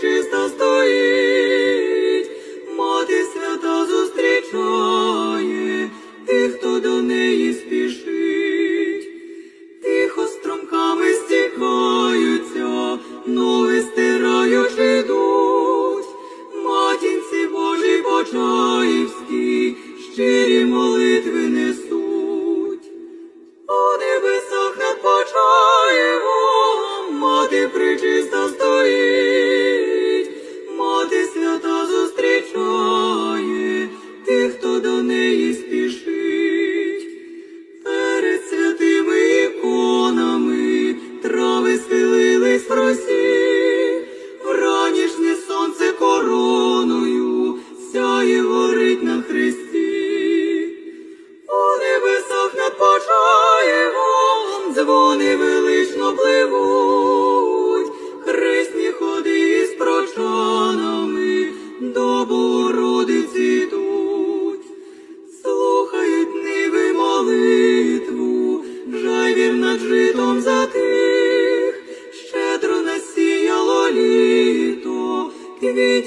чиста стоїть, мати свята зустрічає тих, хто до неї спішить, тихо струмками стікаються, нови стираючи йдуть, матінці Божі Бочаївські, щирі молитви. попливуть, хресні ходи з прочанами до Бородиці йдуть, слухають ниви молитву, жайвір над житом затих, щедро насіяло літо, квіті